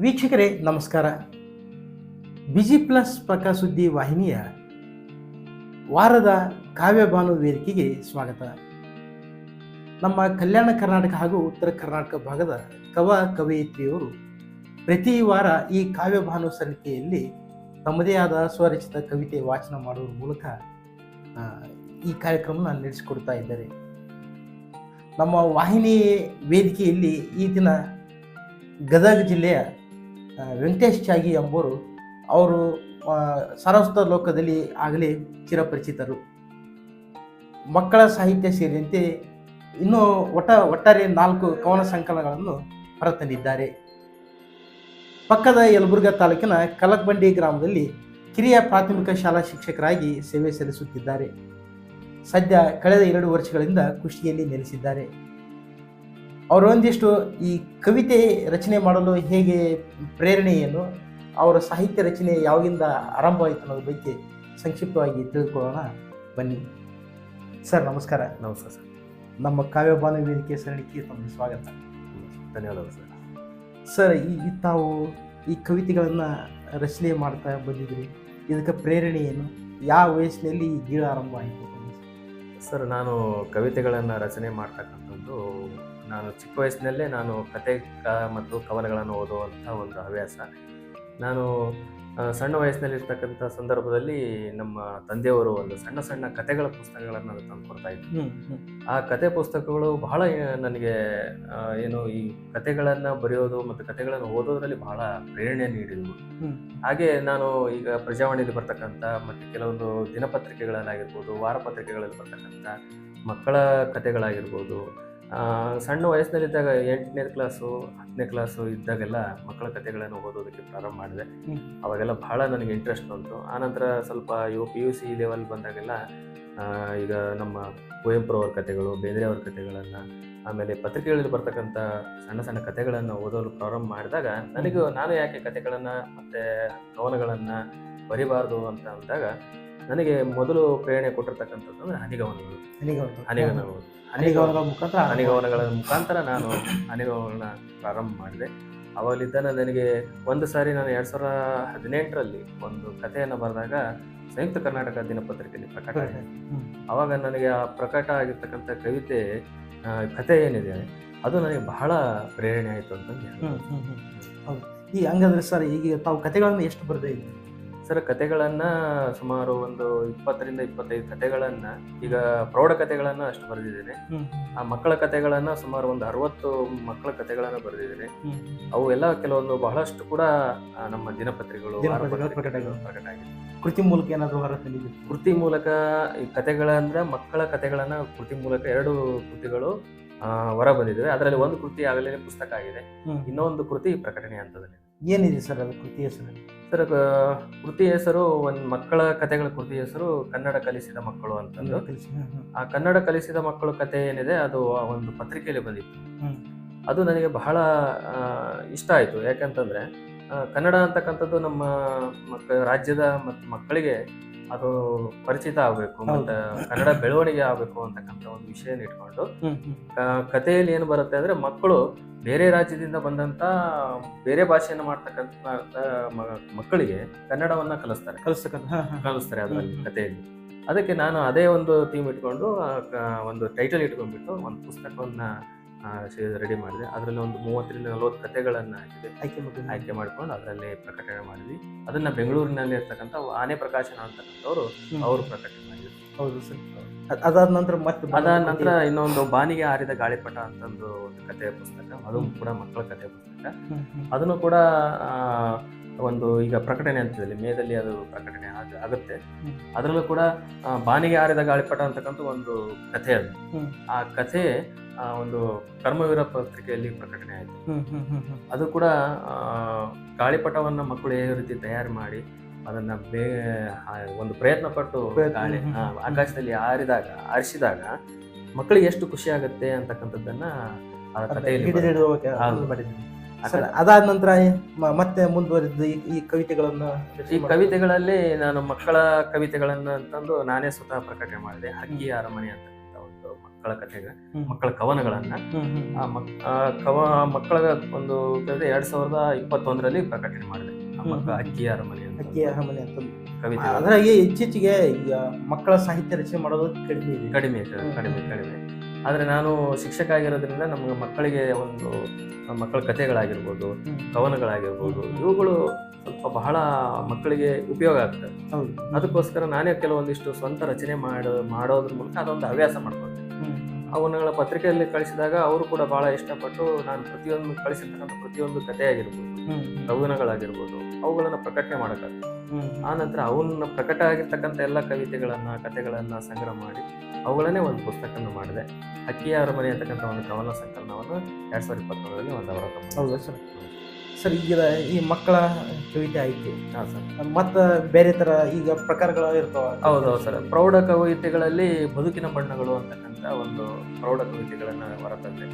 ವೀಕ್ಷಕರೇ, ನಮಸ್ಕಾರ. Busy plus Prakash ಸುದ್ದಿ ವಾಹಿನಿಯ ವಾರದ ಕಾವ್ಯಭಾನು ವೇದಿಕೆಗೆ ಸ್ವಾಗತ. ನಮ್ಮ ಕಲ್ಯಾಣ ಕರ್ನಾಟಕ ಹಾಗೂ ಉತ್ತರ ಕರ್ನಾಟಕ ಭಾಗದ ಕವ ಕವಯಿತ್ರಿಯವರು ಪ್ರತಿ ವಾರ ಈ ಕಾವ್ಯಭಾನು ಸಲ್ಲಿಕೆಯಲ್ಲಿ ತಮ್ಮದೇ ಆದ ಸ್ವರಚಿತ ಕವಿತೆ ವಾಚನ ಮಾಡುವ ಮೂಲಕ ಈ ಕಾರ್ಯಕ್ರಮನ ನಡೆಸಿಕೊಡ್ತಾ ಇದ್ದಾರೆ. ನಮ್ಮ ವಾಹಿನಿ ವೇದಿಕೆಯಲ್ಲಿ ಈ ದಿನ ಗದಗ ಜಿಲ್ಲೆಯ ವೆಂಕಟೇಶ್ ಚಾಗಿ ಎಂಬುವರು ಅವರು ಸರಸ್ವತ ಲೋಕದಲ್ಲಿ ಆಗಲೇ ಚಿರಪರಿಚಿತರು. ಮಕ್ಕಳ ಸಾಹಿತ್ಯ ಸೇರಿದಂತೆ ಇನ್ನೂ ಒಟ್ಟ ಒಟ್ಟಾರೆ ನಾಲ್ಕು ಕವನ ಸಂಕಲನಗಳನ್ನು ಹೊರತಂದಿದ್ದಾರೆ. ಪಕ್ಕದ ಯಲಬುರ್ಗಾ ತಾಲೂಕಿನ ಕಲಕ್ಬಂಡಿ ಗ್ರಾಮದಲ್ಲಿ ಕಿರಿಯ ಪ್ರಾಥಮಿಕ ಶಾಲಾ ಶಿಕ್ಷಕರಾಗಿ ಸೇವೆ ಸಲ್ಲಿಸುತ್ತಿದ್ದಾರೆ. ಸದ್ಯ ಕಳೆದ ಎರಡು ವರ್ಷಗಳಿಂದ ಕುಷ್ಟಗಿಯಲ್ಲಿ ನೆಲೆಸಿದ್ದಾರೆ. ಅವರು ಒಂದಿಷ್ಟು ಈ ಕವಿತೆ ರಚನೆ ಮಾಡಲು ಹೇಗೆ ಪ್ರೇರಣೆ ಏನು ಅವರ ಸಾಹಿತ್ಯ ರಚನೆ ಯಾವಾಗಿಂದ ಆರಂಭವಾಯಿತು ಅನ್ನೋದ್ರ ಬಗ್ಗೆ ಸಂಕ್ಷಿಪ್ತವಾಗಿ ತಿಳಿದುಕೊಳ್ಳೋಣ. ಬನ್ನಿ. ಸರ್ ನಮಸ್ಕಾರ. ನಮಸ್ಕಾರ ಸರ್. ನಮ್ಮ ಕಾವ್ಯಭಾನು ವೇದಿಕೆ ಸರಣಿಗೆ ತಮಗೆ ಸ್ವಾಗತ. ಧನ್ಯವಾದಗಳು ಸರ್. ಸರ್ ಈ ಈ ತಾವು ಈ ಕವಿತೆಗಳನ್ನು ರಚನೆ ಮಾಡ್ತಾ ಬಂದಿದ್ರಿ. ಇದಕ್ಕೆ ಪ್ರೇರಣೆ ಏನು? ಯಾವ ವಯಸ್ಸಿನಲ್ಲಿ ಈ ಗೀಳು ಆರಂಭ ಆಯಿತು ಸರ್ ನಾನು ಕವಿತೆಗಳನ್ನು ರಚನೆ ಮಾಡ್ತಕ್ಕಂಥದ್ದು ನಾನು ಚಿಕ್ಕ ವಯಸ್ಸಿನಲ್ಲೇ ನಾನು ಕತೆ ಕ ಮತ್ತು ಕವನಗಳನ್ನು ಓದುವಂಥ ಒಂದು ಹವ್ಯಾಸ. ನಾನು ಸಣ್ಣ ವಯಸ್ಸಿನಲ್ಲಿರ್ತಕ್ಕಂಥ ಸಂದರ್ಭದಲ್ಲಿ ನಮ್ಮ ತಂದೆಯವರು ಒಂದು ಸಣ್ಣ ಸಣ್ಣ ಕತೆಗಳ ಪುಸ್ತಕಗಳನ್ನು ತಂದು ಕೊಡ್ತಾ ಇದ್ರು. ಆ ಕತೆ ಪುಸ್ತಕಗಳು ಬಹಳ ನನಗೆ ಏನು ಈ ಕತೆಗಳನ್ನು ಬರೆಯೋದು ಮತ್ತು ಕತೆಗಳನ್ನು ಓದೋದ್ರಲ್ಲಿ ಬಹಳ ಪ್ರೇರಣೆ ನೀಡಿದವು. ಹಾಗೆ ನಾನು ಈಗ ಪ್ರಜಾವಾಣಿಯಲ್ಲಿ ಬರ್ತಕ್ಕಂಥ ಮತ್ತು ಕೆಲವೊಂದು ದಿನಪತ್ರಿಕೆಗಳಲ್ಲಾಗಿರ್ಬೋದು ವಾರಪತ್ರಿಕೆಗಳಲ್ಲಿ ಬರ್ತಕ್ಕಂಥ ಮಕ್ಕಳ ಕತೆಗಳಾಗಿರ್ಬೋದು ಸಣ್ಣ ವಯಸ್ಸಿನಲ್ಲಿದ್ದಾಗ ಎಂಟನೇ ಕ್ಲಾಸು ಹತ್ತನೇ ಕ್ಲಾಸು ಇದ್ದಾಗೆಲ್ಲ ಮಕ್ಕಳ ಕಥೆಗಳನ್ನು ಓದೋದಕ್ಕೆ ಪ್ರಾರಂಭ ಮಾಡಿದೆ. ಅವಾಗೆಲ್ಲ ಬಹಳ ನನಗೆ ಇಂಟ್ರೆಸ್ಟ್ ಬಂತು ಆನಂತರ ಸ್ವಲ್ಪ U P U C level ಬಂದಾಗೆಲ್ಲ ಈಗ ನಮ್ಮ ಕುವೆಂಪು ಅವ್ರ ಕಥೆಗಳು ಬೇಂದ್ರೆ ಅವ್ರ ಕಥೆಗಳನ್ನು ಆಮೇಲೆ ಪತ್ರಿಕೆಗಳಲ್ಲಿ ಬರ್ತಕ್ಕಂಥ ಸಣ್ಣ ಸಣ್ಣ ಕಥೆಗಳನ್ನು ಓದಲು ಪ್ರಾರಂಭ ಮಾಡಿದಾಗ ನನಗೂ ನಾನು ಯಾಕೆ ಕಥೆಗಳನ್ನು ಮತ್ತು ಕವನಗಳನ್ನು ಬರಿಬಾರ್ದು ಅಂತ ಅಂದಾಗ ನನಗೆ ಮೊದಲು ಪ್ರೇರಣೆ ಕೊಟ್ಟಿರ್ತಕ್ಕಂಥದ್ದು ಅಂದ್ರೆ ಹನಿಗವನಗಳು ಹನಿಗವನ ಹನಿಗವನಗಳು ಹನಿಗವನಗಳ ಮುಖಾಂತರ ಹನಿಗವನಗಳ ಮುಖಾಂತರ ನಾನು ಹನಿಗವನಗಳನ್ನ ಪ್ರಾರಂಭ ಮಾಡಿದೆ. ಅವಾಗಲಿದ್ದ ನನಗೆ ಒಂದು ಸಾರಿ ನಾನು ಎರಡು ಸಾವಿರ ಹದಿನೆಂಟರಲ್ಲಿ ಒಂದು ಕಥೆಯನ್ನು ಬರೆದಾಗ ಸಂಯುಕ್ತ ಕರ್ನಾಟಕ ದಿನಪತ್ರಿಕೆಯಲ್ಲಿ ಪ್ರಕಟ ಆಗಿದೆ. ಅವಾಗ ನನಗೆ ಆ ಪ್ರಕಟ ಆಗಿರ್ತಕ್ಕಂಥ ಕವಿತೆ ಕತೆ ಕಥೆ ಏನಿದೆ ಅದು ನನಗೆ ಬಹಳ ಪ್ರೇರಣೆ ಆಯಿತು ಅಂತ. ಹೌದು. ಈ ಹಂಗಂದ್ರೆ ಸರ್ ಈಗ ತಾವು ಕತೆಗಳನ್ನು ಎಷ್ಟು ಬರ್ದೇ ಇದ್ರಿ ಸರ್ ಕತೆಗಳನ್ನ ಸುಮಾರು ಒಂದು ಇಪ್ಪತ್ತರಿಂದ ಇಪ್ಪತ್ತೈದು ಕತೆಗಳನ್ನ ಈಗ ಪ್ರೌಢ ಕತೆಗಳನ್ನ ಅಷ್ಟು ಬರೆದಿದ್ದೇನೆ. ಆ ಮಕ್ಕಳ ಕತೆಗಳನ್ನ ಸುಮಾರು ಒಂದು ಅರವತ್ತು ಮಕ್ಕಳ ಕತೆಗಳನ್ನ ಬರೆದಿದ್ದೇನೆ. ಅವು ಎಲ್ಲ ಕೆಲವೊಂದು ಬಹಳಷ್ಟು ಕೂಡ ನಮ್ಮ ದಿನಪತ್ರಿಕೆಗಳು ಕೃತಿ ಮೂಲಕ ಏನಾದರೂ ಹೊರ ಕೃತಿ ಮೂಲಕ ಈ ಕತೆಗಳಂದ್ರೆ ಮಕ್ಕಳ ಕತೆಗಳನ್ನ ಕೃತಿ ಮೂಲಕ ಎರಡು ಕೃತಿಗಳು ಹೊರ ಬಂದಿದ್ದಾವೆ. ಅದರಲ್ಲಿ ಒಂದು ಕೃತಿ ಆಗಲೇ ಪುಸ್ತಕ ಆಗಿದೆ. ಇನ್ನೊಂದು ಕೃತಿ ಪ್ರಕಟಣೆ ಹಂತದಲ್ಲಿ. ಏನಿದೆ ಸರ್ ಅದು ಕೃತಿ ಹೆಸರು? ಸರ್ ಕೃತಿ ಹೆಸರು ಒಂದು ಮಕ್ಕಳ ಕಥೆಗಳ ಕೃತಿ ಹೆಸರು ಕನ್ನಡ ಕಲಿಸಿದ ಮಕ್ಕಳು ಅಂತಂದು. ಆ ಕನ್ನಡ ಕಲಿಸಿದ ಮಕ್ಕಳು ಕತೆ ಏನಿದೆ ಅದು ಆ ಒಂದು ಪತ್ರಿಕೆಯಲ್ಲಿ ಬಂದಿತ್ತು. ಅದು ನನಗೆ ಬಹಳ ಇಷ್ಟ ಆಯಿತು. ಯಾಕಂತಂದ್ರೆ ಕನ್ನಡ ಅಂತಕ್ಕಂಥದ್ದು ನಮ್ಮ ಮಕ್ಕ ರಾಜ್ಯದ ಮತ್ತು ಮಕ್ಕಳಿಗೆ ಅದು ಪರಿಚಿತ ಆಗಬೇಕು ಮತ್ತೆ ಕನ್ನಡ ಬೆಳವಣಿಗೆ ಆಗಬೇಕು ಅಂತಕ್ಕಂಥ ಒಂದು ವಿಷಯನ ಇಟ್ಕೊಂಡು. ಕಥೆಯಲ್ಲಿ ಏನು ಬರುತ್ತೆ ಅಂದ್ರೆ ಮಕ್ಕಳು ಬೇರೆ ರಾಜ್ಯದಿಂದ ಬಂದಂತ ಬೇರೆ ಭಾಷೆಯನ್ನು ಮಾಡ್ತಕ್ಕಂತ ಮಕ್ಕಳಿಗೆ ಕನ್ನಡವನ್ನ ಕಲಿಸ್ತಾರೆ. ಕಲಿಸ್ತಾರೆ ಅದರಲ್ಲಿ ಕಥೆಯಲ್ಲಿ ಅದಕ್ಕೆ ನಾನು ಅದೇ ಒಂದು ಥೀಮ್ ಇಟ್ಕೊಂಡು ಒಂದು ಟೈಟಲ್ ಇಟ್ಕೊಂಡ್ಬಿಟ್ಟು ಒಂದು ಪುಸ್ತಕವನ್ನ ರೆಡಿ ಮಾಡಿದೆ. ಅದರಲ್ಲಿ ಒಂದು ಮೂವತ್ತರಿಂದ ನಲವತ್ತು ಕಥೆಗಳನ್ನು ಹಾಕಿದೆ. ಆಯ್ಕೆ ಮಾಡಿ ಆಯ್ಕೆ ಮಾಡ್ಕೊಂಡು ಅದರಲ್ಲಿ ಪ್ರಕಟಣೆ ಮಾಡಿದ್ವಿ. ಅದನ್ನ ಬೆಂಗಳೂರಿನಲ್ಲಿ ಇರ್ತಕ್ಕಂಥ ಆನೆ ಪ್ರಕಾಶನ ಅಂತಕ್ಕಂಥವ್ರು ಅವರು ಪ್ರಕಟಣೆ ಮಾಡಿದ್ರು. ಹೌದು ಸರ್. ಅದ್- ಅದಾದ ನಂತರ ಮತ್ತೆ ಅದಾದ ನಂತರ ಇನ್ನೊಂದು ಬಾನಿಗೆ ಹಾರಿದ ಗಾಳಿಪಟ ಅಂತಂದು ಒಂದು ಕಥೆ ಪುಸ್ತಕ. ಅದು ಕೂಡ ಮಕ್ಕಳ ಕಥೆ ಪುಸ್ತಕ. ಅದನ್ನು ಕೂಡ ಒಂದು ಈಗ ಪ್ರಕಟಣೆ ಅಂತಿದೆ ಮೇದಲ್ಲಿ ಅದು ಪ್ರಕಟಣೆ ಆಗ- ಆಗುತ್ತೆ. ಅದರಲ್ಲೂ ಕೂಡ ಬಾನಿಗೆ ಆರಿದ ಗಾಳಿಪಟ ಅಂತಕ್ಕಂಥ ಒಂದು ಕಥೆ ಅದು. ಆ ಕಥೆ ಆ, ಒಂದು ಕರ್ಮವೀರ ಪತ್ರಿಕೆಯಲ್ಲಿ ಪ್ರಕಟಣೆ ಆಯಿತು. ಅದು ಕೂಡ ಗಾಳಿಪಟವನ್ನು ಮಕ್ಕಳು ಯಾವ ರೀತಿ ತಯಾರು ಮಾಡಿ ಅದನ್ನ ಬೇ ಒಂದು ಪ್ರಯತ್ನ ಪಟ್ಟು ಗಾಳಿ. ಆಕಾಶದಲ್ಲಿ ಆರಿದಾಗ ಆರಿಸಿದಾಗ ಮಕ್ಕಳಿಗೆ ಎಷ್ಟು ಖುಷಿ ಆಗುತ್ತೆ ಅಂತಕ್ಕಂಥದ್ದನ್ನ ಆ ಕಥೆಯಲ್ಲಿ ಅದಾದ ನಂತರ ಮತ್ತೆ ಮುಂದುವರೆದ ಈ- ಕವಿತೆಗಳನ್ನ ಈ ಕವಿತೆಗಳಲ್ಲಿ ನಾನು ಮಕ್ಕಳ ಕವಿತೆಗಳನ್ನ ಅಂತಂದು ನಾನೇ ಸ್ವತಃ ಪ್ರಕಟಣೆ ಮಾಡಿದೆ. ಹಕ್ಕಿ ಅರಮನೆ ಅಂತ ಒಂದು ಮಕ್ಕಳ ಕಥೆಗಳ ಕಥೆಗೆ ಮಕ್ಕಳ ಕವನಗಳನ್ನ. ಕವ ಮಕ್ಕಳ ಒಂದು ಕವಿತೆ ಎರಡ್ ಸಾವಿರದ ಇಪ್ಪತ್ತೊಂದರಲ್ಲಿ ಪ್ರಕಟಣೆ ಮಾಡಿದೆ. ಆ ಮಕ್ಕ ಹ್ಮ್. ಅಕ್ಕಿಯ ಅರಮನೆ ಅಂತ ಅಕ್ಕಿ ಅರಮನೆ ಅಂತಂದು. ಕವಿತೆ ಅದ್ರಾಗೆ ಇತ್ತೀಚೆಗೆ ಈಗ ಮಕ್ಕಳ ಸಾಹಿತ್ಯ ರಚನೆ ಮಾಡೋದು ಕಡಿಮೆ ಇದೆ. ಕಡಿಮೆ ಕಡಿಮೆ ಕಡಿಮೆ. ಆದ್ರೆ ನಾನು ಶಿಕ್ಷಕ ಆಗಿರೋದ್ರಿಂದ ನಮಗೆ ಮಕ್ಕಳಿಗೆ ಒಂದು ಮಕ್ಕಳ ಕಥೆಗಳಾಗಿರ್ಬೋದು ಕವನಗಳಾಗಿರ್ಬೋದು ಇವುಗಳು ಸ್ವಲ್ಪ ಬಹಳ ಮಕ್ಕಳಿಗೆ ಉಪಯೋಗ ಆಗ್ತದೆ. ಅದಕ್ಕೋಸ್ಕರ ನಾನೇ ಕೆಲವೊಂದಿಷ್ಟು ಸ್ವಂತ ರಚನೆ ಮಾಡೋ ಮಾಡೋದ್ರ ಮೂಲಕ ಅದೊಂದು ಹವ್ಯಾಸ ಮಾಡ್ಕೊಂಡೆ. ಅವನಗಳ ಪತ್ರಿಕೆಯಲ್ಲಿ ಕಳಿಸಿದಾಗ ಅವರು ಕೂಡ ಬಹಳ ಇಷ್ಟಪಟ್ಟು ನಾನು ಪ್ರತಿಯೊಂದು ಕಳಿಸಿರ್ತಕ್ಕಂಥ ಪ್ರತಿಯೊಂದು ಕಥೆ ಆಗಿರ್ಬೋದು. ಕವನಗಳಾಗಿರ್ಬೋದು ಅವುಗಳನ್ನು ಪ್ರಕಟಣೆ ಮಾಡೋಕ್ಕಾಗ್ತದೆ. ಆ ನಂತರ ಅವನ್ನ ಪ್ರಕಟ ಆಗಿರ್ತಕ್ಕಂಥ ಎಲ್ಲ ಕವಿತೆಗಳನ್ನ ಕಥೆಗಳನ್ನ ಸಂಗ್ರಹ ಮಾಡಿ ಅವುಗಳನ್ನೇ ಒಂದು ಪುಸ್ತಕವನ್ನು ಮಾಡಿದೆ. ಅಕ್ಕಿಯ ಅರಮನೆ ಅಂತಕ್ಕಂಥ ಒಂದು ಕವನ ಸಂಕಲನವನ್ನು ಎರಡ್ ಸಾವಿರದ ಇಪ್ಪತ್ತೊಂದರಲ್ಲಿ ಒಂದು ಅವರ ಹೌದಾ ಸರ್? ಸರ್ ಈಗ ಈ ಮಕ್ಕಳ ಕವಿತೆ ಆಯ್ತು. ಹಾಂ ಸರ್. ಮತ್ತು ಬೇರೆ ತರ ಈಗ ಪ್ರಕಾರಗಳು ಇರ್ತಾವ? ಹೌದು ಸರ್. ಪ್ರೌಢ ಕವಿತೆಗಳಲ್ಲಿ ಬದುಕಿನ ಬಣ್ಣಗಳು ಅಂತಕ್ಕಂಥ ಒಂದು ಪ್ರೌಢ ಕವಿತೆಗಳನ್ನು ಹೊರತಂದೆ.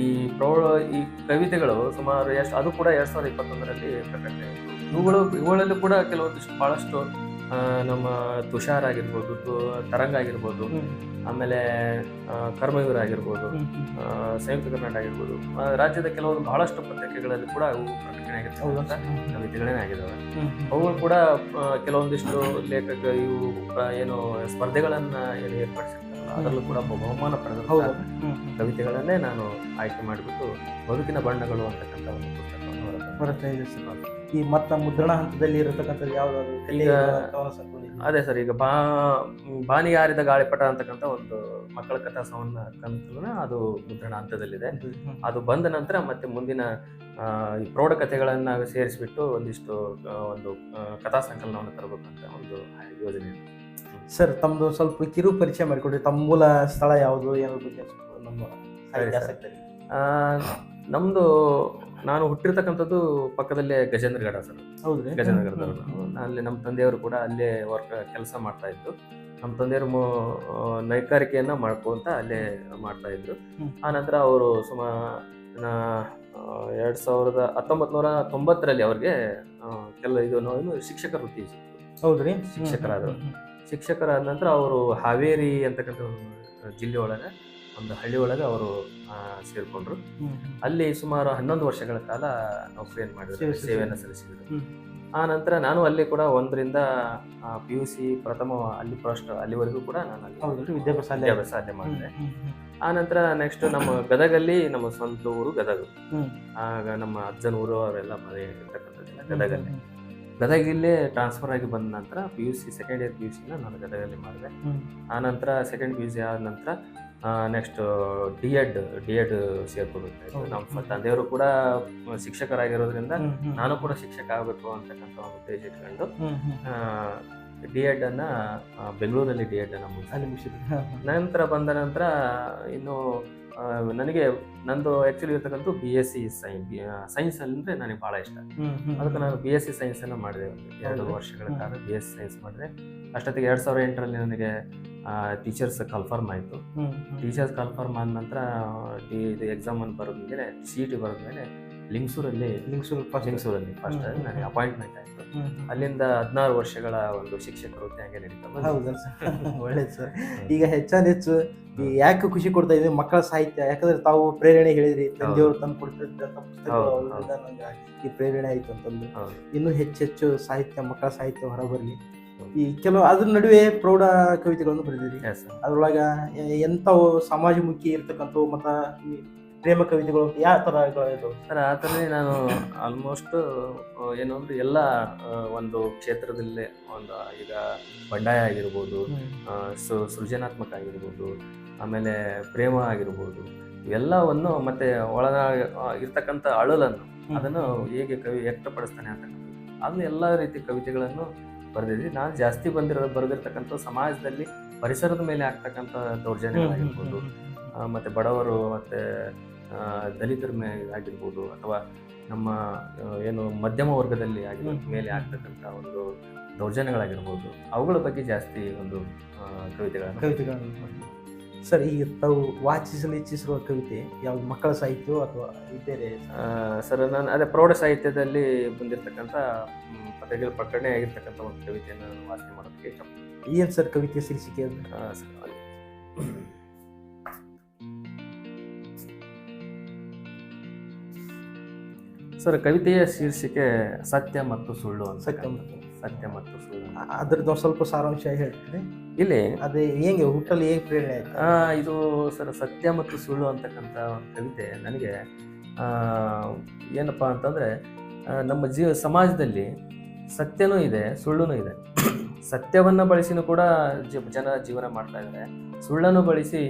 ಈ ಪ್ರೌಢ ಈ ಕವಿತೆಗಳು ಸುಮಾರು ಎಷ್ಟು ಅದು ಕೂಡ ಎರಡ್ ಸಾವಿರದ ಇಪ್ಪತ್ತೊಂದರಲ್ಲಿ ಪ್ರಕಟಣೆ ಆಯಿತು ಇವುಗಳು ಇವುಗಳಲ್ಲಿ ಕೂಡ ಕೆಲವೊಂದಿಷ್ಟು ಬಹಳಷ್ಟು ನಮ್ಮ ತುಷಾರ್ ಆಗಿರ್ಬೋದು ತರಂಗ ಆಗಿರ್ಬೋದು. ಆಮೇಲೆ ಕರ್ಮಯೂರ ಕರ್ಮವೀರ ಆಗಿರ್ಬೋದು ಸಂಯುಕ್ತ ಕರ್ನಾಟಕ ಆಗಿರ್ಬೋದು ರಾಜ್ಯದ ಕೆಲವೊಂದು ಬಹಳಷ್ಟು ಪತ್ರಿಕೆಗಳಲ್ಲಿ ಕೂಡ ಅವು ಪ್ರಕಟಣೆ ಆಗಿರ್ತಕ್ಕಂಥ? ಕವಿತೆಗಳೇ ಆಗಿದ್ದಾವೆ. ಅವುಗಳು ಕೂಡ ಕೆಲವೊಂದಿಷ್ಟು ಲೇಖಕ ಇವು ಏನು ಸ್ಪರ್ಧೆಗಳನ್ನು ಏನು ಏರ್ಪಡಿಸಿರ್ತಾರಲ್ಲ ಅದರಲ್ಲೂ ಕೂಡ ಬಹುಮಾನ ಪಡೆದ ಕವಿತೆಗಳನ್ನೇ ನಾನು ಆಯ್ಕೆ ಮಾಡಿಬಿಟ್ಟು ಬದುಕಿನ ಬಣ್ಣಗಳು ಅಂತಕ್ಕಂಥ ಒಂದು ಪುಸ್ತಕವನ್ನು ಈ ಮತ್ತ ಮುದ್ರಣ ಹಂತದಲ್ಲಿ ಇರತಕ್ಕಂಥದ್ದು ಯಾವ್ದಾದ್ರು? ಅದೇ ಸರ್ ಈಗ ಬಾ ಬಾನಿಗೆ ಹಾರಿದ ಗಾಳಿಪಟ ಅಂತಕ್ಕಂಥ ಒಂದು ಮಕ್ಕಳ ಕಥಾ ಸವನ್ನ ಕಂತನ ಅದು ಮುದ್ರಣ ಹಂತದಲ್ಲಿದೆ. ಅದು ಬಂದ ನಂತರ ಮತ್ತೆ ಮುಂದಿನ ಈ ಪ್ರೌಢ ಕಥೆಗಳನ್ನ ಸೇರಿಸಿಬಿಟ್ಟು ಒಂದಿಷ್ಟು ಒಂದು ಕಥಾ ಸಂಕಲನವನ್ನು ತರಬೇಕಂತ ಒಂದು ಯೋಜನೆ. ಇದೆ. ಸರ್ ತಮ್ಮದು ಸ್ವಲ್ಪ ಕಿರು ಪರಿಚಯ ಮಾಡಿಕೊಡಿ ತಮ್ಮ ಮೂಲ ಸ್ಥಳ ಯಾವುದು ಏನೋ ಬಗ್ಗೆ ನಮ್ಮ ಸಾಹಿತ್ಯ. ಆಸಕ್ತರಿಗೆ. ನಮ್ದು ನಾನು ಹುಟ್ಟಿರ್ತಕ್ಕಂಥದ್ದು ಪಕ್ಕದಲ್ಲೇ ಗಜೇಂದ್ರಗಡ ಸರ್. ಹೌದು ಗಜೇಂದ್ರಗಡದವರು ಅಲ್ಲಿ ನಮ್ಮ ತಂದೆಯವರು ಕೂಡ ಅಲ್ಲೇ ವರ್ಕ್ ಕೆಲಸ ಮಾಡ್ತಾ ಇದ್ರು. ನಮ್ಮ ತಂದೆಯವರು ನೈಕಾರಿಕೆಯನ್ನ ಮಾಡ್ಕೊಂತ ಅಲ್ಲೇ ಮಾಡ್ತಾ ಇದ್ರು. ಆನಂತರ ಆ ನಂತರ ಅವರು ಸುಮಾ ನಾ- ಆ, ಎರಡ್ ಸಾವಿರದ ಹತ್ತೊಂಬತ್ತು ನೂರ ತೊಂಬತ್ತರಲ್ಲಿ ಅವ್ರಿಗೆ ಕೆಲ ಇದು ಶಿಕ್ಷಕ ವೃತ್ತಿ. ಹೌದ್ರಿ ಶಿಕ್ಷಕರಾದ್ರು. ಶಿಕ್ಷಕರಾದ ನಂತರ ಅವರು ಹಾವೇರಿ ಅಂತಕ್ಕಂಥ ಒಂದು ಜಿಲ್ಲೆ ಒಳಗೆ ಒಂದು ಹಳ್ಳಿ ಒಳಗೆ ಅವರು ಸೇರಿಕೊಂಡ್ರು. ಅಲ್ಲಿ ಸುಮಾರು ಹನ್ನೊಂದು ವರ್ಷಗಳ ಕಾಲ ನೌಕರಿಯನ್ನು ಮಾಡಿದ್ರು ಸೇವೆಯನ್ನು ಸಲ್ಲಿಸಿದ್ರು. ಆ ನಂತರ ನಾನು ಅಲ್ಲಿ ಕೂಡ ಒಂದರಿಂದ ಪಿ ಯು ಸಿ ಪ್ರಥಮ ಅಲ್ಲಿ ಫಸ್ಟ್ ಅಲ್ಲಿವರೆಗೂ ಕೂಡ ನಾನು ಅಲ್ಲಿ ವಿದ್ಯಾಭ್ಯಾಸ ವಿದ್ಯಾಭ್ಯಾಸ ಅಲ್ಲೇ ಮಾಡಿದೆ. ಆ ನಂತರ ನೆಕ್ಸ್ಟ್ ನಮ್ಮ ಗದಗಲ್ಲಿ ನಮ್ಮ ಸ್ವಂತ ಊರು ಗದಗ. ಆಗ ನಮ್ಮ ಅಜ್ಜನ ಊರು ಅವರೆಲ್ಲ ಮನೆ ಇರ್ತಕ್ಕಂಥದ್ದೆಲ್ಲ ಗದಗಲ್ಲಿ. ಗದಗಿಲ್ಲೇ ಟ್ರಾನ್ಸ್ಫರ್ ಆಗಿ ಬಂದ ನಂತರ P U C second year P U ಸಿನ ನಾನು ಗದಗಲ್ಲಿ ಮಾಡಿದೆ. ಆ ನಂತರ ಸೆಕೆಂಡ್ ಪಿ ಯು ಸಿ ಆದ ನಂತರ next D Ed D Ed ಸೇರ್ಕೊಬೇಕಾಯ್ತು. ನಮ್ಮ ತಂದೆಯವರು ಕೂಡ ಶಿಕ್ಷಕರಾಗಿರೋದ್ರಿಂದ ನಾನು ಕೂಡ ಶಿಕ್ಷಕ ಆಗಬೇಕು ಅಂತಕ್ಕಂಥ ಒಂದು ಉದ್ದೇಶ ಇಟ್ಕೊಂಡು. ಡಿ ಎಡ್ ಅನ್ನ ಬೆಂಗಳೂರಲ್ಲಿ ಡಿ ಎಡ್ ಅನ್ನ ಮುಗಿಸಿದೆ ಮುಗಿಸಿದ್ರಿ. ನಂತರ ಬಂದ ನಂತರ ಇನ್ನು ನನಗೆ ನಂದು ಆಕ್ಚುಲಿ ಇರ್ತಕ್ಕಂಥ B S C science science ಅಂದ್ರೆ ನನಗೆ ಬಹಳ ಇಷ್ಟ. ಅದಕ್ಕೆ ನಾನು ಬಿ ಎಸ್ ಸಿ ಸೈನ್ಸನ್ನು ಮಾಡಿದೆ. ಒಂದು ಎರಡು ವರ್ಷಗಳ ಕಾಲ ಬಿ ಎಸ್ ಸಿ ಸೈನ್ಸ್ ಮಾಡಿದೆ. ಅಷ್ಟೊತ್ತಿಗೆ ಎರಡ್ ಸಾವಿರದ ಎಂಟರಲ್ಲಿ ನನಗೆ ಟೀಚರ್ಸ್ ಕನ್ಫರ್ಮ್ ಆಯಿತು. ಟೀಚರ್ಸ್ ಕನ್ಫರ್ಮ್ ಆದ ನಂತರ ಎಕ್ಸಾಮ್ ಒಂದು ಬರೋದ್ಮೇಲೆ ಬರೆದ್ಮೇಲೆ ಸಿ ಇ ಟಿ ಬರೆದ್ಮೇಲೆ ಲಿಂಗ್ಸೂರಲ್ಲಿ ಲಿಂಗಸೂರು. ಲಿಂಗ್ಸೂರಲ್ಲಿ. ಫಸ್ಟ್. ನನಗೆ ಅಪಾಯಿಂಟ್ಮೆಂಟ್ ಆಯಿತು. ಅಲ್ಲಿಂದ ಹದಿನಾರು ವರ್ಷಗಳ ಒಂದು ಶಿಕ್ಷಕ ವೃತ್ತಿ ಹಾಗೆ ನಡೀತಾ ಹೌದಾ ಒಳ್ಳೇದು ಸರ್. ಈಗ ಹೆಚ್ಚಾನ್ ಹೆಚ್ಚು ಈ ಯಾಕೆ ಖುಷಿ ಕೊಡ್ತಾ ಇದೆ ಮಕ್ಕಳ ಸಾಹಿತ್ಯ? ಯಾಕಂದ್ರೆ ತಾವು ಪ್ರೇರಣೆ ಹೇಳಿದ್ರಿ ತಂದೆಯವರು ತಂದು ಕೊಡ್ತಿದ್ದಂಥ ಹೌದು, ಈ ಪ್ರೇರಣೆ ಆಯ್ತು ಅಂತಂದು. ಇನ್ನೂ ಹೆಚ್ಚೆಚ್ಚು ಹೆಚ್ಚು ಸಾಹಿತ್ಯ ಮಕ್ಕಳ ಸಾಹಿತ್ಯ ಹೊರಬರಲಿ. ಈ ಕೆಲವು ಅದ್ರ ನಡುವೆ ಪ್ರೌಢ ಕವಿತೆಗಳನ್ನು ಬರೆದಿರಿ. ಅದ್ರೊಳಗ ಎಂಥವು ಸಮಾಜಮುಖಿ ಇರ್ತಕ್ಕಂಥವು ಮತ್ತ ಪ್ರೇಮ ಕವಿತೆಗಳು ಯಾವ ಥರ ಸರ್ ಆ ಥರನೇ ನಾನು ಆಲ್ಮೋಸ್ಟ್ ಏನು ಅಂದ್ರೆ ಎಲ್ಲ ಒಂದು ಕ್ಷೇತ್ರದಲ್ಲೇ ಒಂದು ಈಗ ಬಂಡಾಯ ಆಗಿರ್ಬೋದು ಸು ಸೃಜನಾತ್ಮಕ ಆಗಿರ್ಬೋದು ಆಮೇಲೆ ಪ್ರೇಮ ಆಗಿರ್ಬೋದು ಇವೆಲ್ಲವನ್ನು ಮತ್ತೆ ಒಳಗ ಇರ್ತಕ್ಕಂಥ ಅಳಲನ್ನು ಅದನ್ನು ಹೇಗೆ ಕವಿ ವ್ಯಕ್ತಪಡಿಸ್ತಾನೆ ಅಂತ ಅದನ್ನ ಎಲ್ಲ ರೀತಿ ಕವಿತೆಗಳನ್ನು ಬರೆದಿದ್ವಿ. ನಾನು ಜಾಸ್ತಿ ಬಂದಿರೋ ಬರೆದಿರ್ತಕ್ಕಂಥ ಸಮಾಜದಲ್ಲಿ ಪರಿಸರದ ಮೇಲೆ ಆಗ್ತಕ್ಕಂಥ ದೌರ್ಜನ್ಯಗಳಾಗಿರ್ಬೋದು ಮತ್ತು ಬಡವರು ಮತ್ತೆ ದಲಿತರ ಮೇಲೆ ಆಗಿರ್ಬೋದು ಅಥವಾ ನಮ್ಮ ಏನು ಮಧ್ಯಮ ವರ್ಗದಲ್ಲಿ ಆಗಿರೋ ಮೇಲೆ ಆಗ್ತಕ್ಕಂಥ ಒಂದು ದೌರ್ಜನ್ಯಗಳಾಗಿರ್ಬೋದು ಅವುಗಳ ಬಗ್ಗೆ ಜಾಸ್ತಿ ಒಂದು ಕವಿತೆಗಳನ್ನು ಕವಿತೆಗಳನ್ನು ಸರ್ ಈಗ ತಾವು ವಾಚಿಸಲು ಇಚ್ಛಿಸಿರುವ ಕವಿತೆ ಯಾವ ಮಕ್ಕಳ ಸಾಹಿತ್ಯ ಅಥವಾ ಬೇರೆ ಸರ್ ನಾನು ಅದೇ ಪ್ರೌಢ ಸಾಹಿತ್ಯದಲ್ಲಿ ಬಂದಿರತಕ್ಕಂಥ ಪದಗಳ ಪತ್ರಿಕೆಗಳ ಪ್ರಕಟಣೆ ಆಗಿರ್ತಕ್ಕಂಥ ಒಂದು ಕವಿತೆಯನ್ನು ನಾನು ವಾಚನೆ ಮಾಡೋದಕ್ಕೆ ಏನು ಸರ್ ಕವಿತೆ ಶೀರ್ಷಿಕೆ ಸರ್ ಕವಿತೆಯ ಶೀರ್ಷಿಕೆ ಸತ್ಯ ಮತ್ತು ಸುಳ್ಳು ಅಂತ ಸತ್ಯ ಮತ್ತು ಸತ್ಯ ಮತ್ತು ಸುಳ್ಳು. ಅದ್ರದ್ದು ಒಂದು ಸ್ವಲ್ಪ ಸಾರಾಂಶ ಹೇಳ್ತೀನಿ. ಇಲ್ಲಿ ಅದೇ ಹೆಂಗೆ ಹುಟ್ಟಲ್ಲಿ ಹೇಗೆ ಪ್ರೇರಣೆ ಆಯ್ತು? ಇದು ಸರ್ ಸತ್ಯ ಮತ್ತು ಸುಳ್ಳು ಅಂತಕ್ಕಂಥ ಒಂದು ಕವಿತೆ ನನಗೆ ಏನಪ್ಪ ಅಂತಂದರೆ ನಮ್ಮ ಜೀವ ಸಮಾಜದಲ್ಲಿ ಸತ್ಯನೂ ಇದೆ ಸುಳ್ಳುನೂ ಇದೆ. ಸತ್ಯವನ್ನು ಬಳಸಿನೂ ಕೂಡ ಜನ ಜೀವನ ಮಾಡ್ತಾ ಇದ್ದಾರೆ. ಸುಳ್ಳನ್ನು ಬಳಸಿ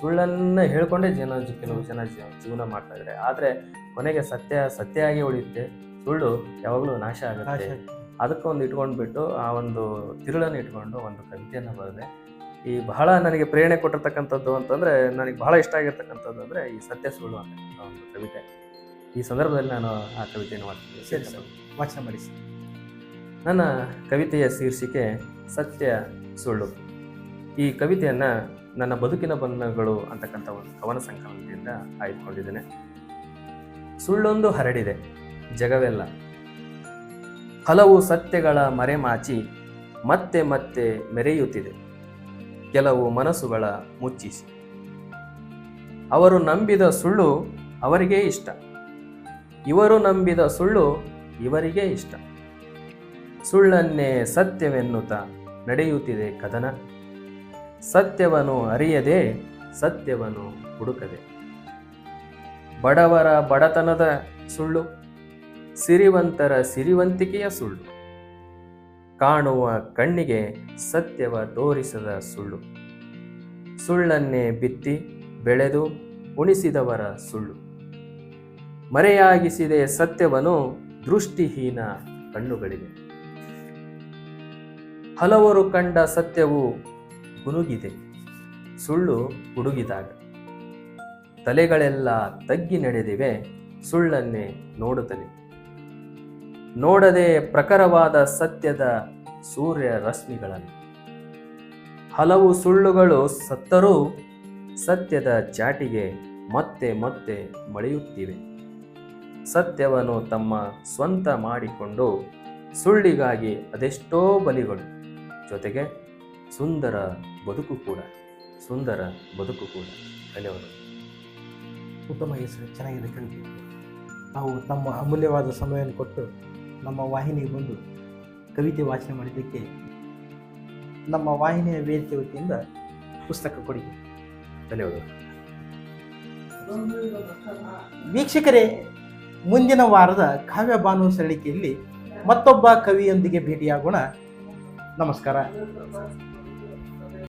ಸುಳ್ಳನ್ನು ಹೇಳ್ಕೊಂಡೇ ಜನ ಕೆಲವು ಜನ ಜೀವ- ಜೀವನ ಮಾಡ್ತಾ ಇದ್ದಾರೆ ಆದರೆ ಕೊನೆಗೆ ಸತ್ಯ ಸತ್ಯ ಆಗಿ ಉಳಿಯುತ್ತೆ. ಸುಳ್ಳು ಯಾವಾಗಲೂ ನಾಶ ಆಗುತ್ತೆ. ಅದಕ್ಕೆ ಒಂದು ಇಟ್ಕೊಂಡ್ಬಿಟ್ಟು ಆ ಒಂದು ತಿರುಳನ್ನು ಇಟ್ಕೊಂಡು ಒಂದು ಕವಿತೆಯನ್ನು ಬರೆದೆ. ಈ ಬಹಳ ನನಗೆ ಪ್ರೇರಣೆ ಕೊಟ್ಟಿರ್ತಕ್ಕಂಥದ್ದು ಅಂತಂದರೆ ನನಗೆ ಬಹಳ ಇಷ್ಟ ಆಗಿರ್ತಕ್ಕಂಥದ್ದು ಅಂದರೆ ಈ ಸತ್ಯ ಸುಳ್ಳು ಅಂತ ಒಂದು ಕವಿತೆ. ಈ ಸಂದರ್ಭದಲ್ಲಿ ನಾನು ಆ ಕವಿತೆಯನ್ನು ಮಾಡ್ತೀನಿ. ಸರಿ ಸರ್ ವಾಚನ ಮಾಡಿ ಸರ್. ನನ್ನ ಕವಿತೆಯ ಶೀರ್ಷಿಕೆ ಸತ್ಯ ಸುಳ್ಳು. ಈ ಕವಿತೆಯನ್ನು ನನ್ನ ಬದುಕಿನ ಬಣ್ಣಗಳು ಅಂತಕ್ಕಂಥ ಒಂದು ಕವನ ಸಂಕಲನದಿಂದ ಆಯ್ದುಕೊಂಡಿದ್ದೇನೆ. ಸುಳ್ಳೊಂದು ಹರಡಿದೆ, ಜಗವೆಲ್ಲ. ಹಲವು ಸತ್ಯಗಳ ಮರೆಮಾಚಿ ಮತ್ತೆ ಮತ್ತೆ ಮೆರೆಯುತ್ತಿದೆ, ಕೆಲವು ಮನಸ್ಸುಗಳ ಮುಚ್ಚಿಸಿ. ಅವರು ನಂಬಿದ ಸುಳ್ಳು ಅವರಿಗೇ ಇಷ್ಟ. ಇವರು ನಂಬಿದ ಸುಳ್ಳು ಇವರಿಗೇ ಇಷ್ಟ. ಸುಳ್ಳನ್ನೇ ಸತ್ಯವೆನ್ನುತ್ತಾ ನಡೆಯುತ್ತಿದೆ ಕದನ. ಸತ್ಯವನ್ನು ಅರಿಯದೆ ಸತ್ಯವನ್ನು ಹುಡುಕದೆ. ಬಡವರ ಬಡತನದ ಸುಳ್ಳು, ಸಿರಿವಂತರ ಸಿರಿವಂತಿಕೆಯ ಸುಳ್ಳು, ಕಾಣುವ ಕಣ್ಣಿಗೆ ಸತ್ಯವ ತೋರಿಸದ ಸುಳ್ಳು, ಸುಳ್ಳನ್ನೇ ಬಿತ್ತಿ ಬೆಳೆದು ಉಣಿಸಿದವರ ಸುಳ್ಳು. ಮರೆಯಾಗಿಸಿದೆ ಸತ್ಯವನು ದೃಷ್ಟಿಹೀನ ಕಣ್ಣುಗಳಿಗೆ ಹಲವರು ಕಂಡ ಸತ್ಯವು ಗುನುಗಿದೆ ಸುಳ್ಳು ಹುಡುಗಿದಾಗ ತಲೆಗಳೆಲ್ಲ ತಗ್ಗಿ ನಡೆದಿವೆ, ಸುಳ್ಳನ್ನೇ ನೋಡುತ್ತಲೇ ನೋಡದೆ ಪ್ರಖರವಾದ ಸತ್ಯದ ಸೂರ್ಯ ರಶ್ಮಿಗಳನ್ನು ಹಲವು ಸುಳ್ಳುಗಳು ಸತ್ತರೂ ಸತ್ಯದ ಚಾಟಿಗೆ ಮತ್ತೆ ಮತ್ತೆ ಮಳೆಯುತ್ತಿವೆ. ಸತ್ಯವನ್ನು ತಮ್ಮ ಸ್ವಂತ ಮಾಡಿಕೊಂಡು ಸುಳ್ಳಿಗಾಗಿ ಅದೆಷ್ಟೋ ಬಲಿಗಳು. ಜೊತೆಗೆ ಸುಂದರ ಬದುಕು ಕೂಡ, ಸುಂದರ ಬದುಕು ಕೂಡ. ಧನ್ಯವಾದಗಳು ಉತ್ತಮ ಹೆಸರು, ಚೆನ್ನಾಗಿದೆ ಕವಿತೆ ನಾವು ತಮ್ಮ ಅಮೂಲ್ಯವಾದ ಸಮಯವನ್ನು ಕೊಟ್ಟು ನಮ್ಮ ವಾಹಿನಿಗೆ ಬಂದು ಕವಿತೆ ವಾಚನ ಮಾಡಿದ್ದಕ್ಕೆ ನಮ್ಮ ವಾಹಿನಿಯ ವೇದಿಕೆ ವತಿಯಿಂದ ಪುಸ್ತಕ ಕೊಡಿ ಧನ್ಯವಾದಗಳು ವೀಕ್ಷಕರೇ, ಮುಂದಿನ ವಾರದ ಕಾವ್ಯ ಭಾನು ಸರಣಿಕೆಯಲ್ಲಿ ಮತ್ತೊಬ್ಬ ಕವಿಯೊಂದಿಗೆ ಭೇಟಿಯಾಗೋಣ. ನಮಸ್ಕಾರ.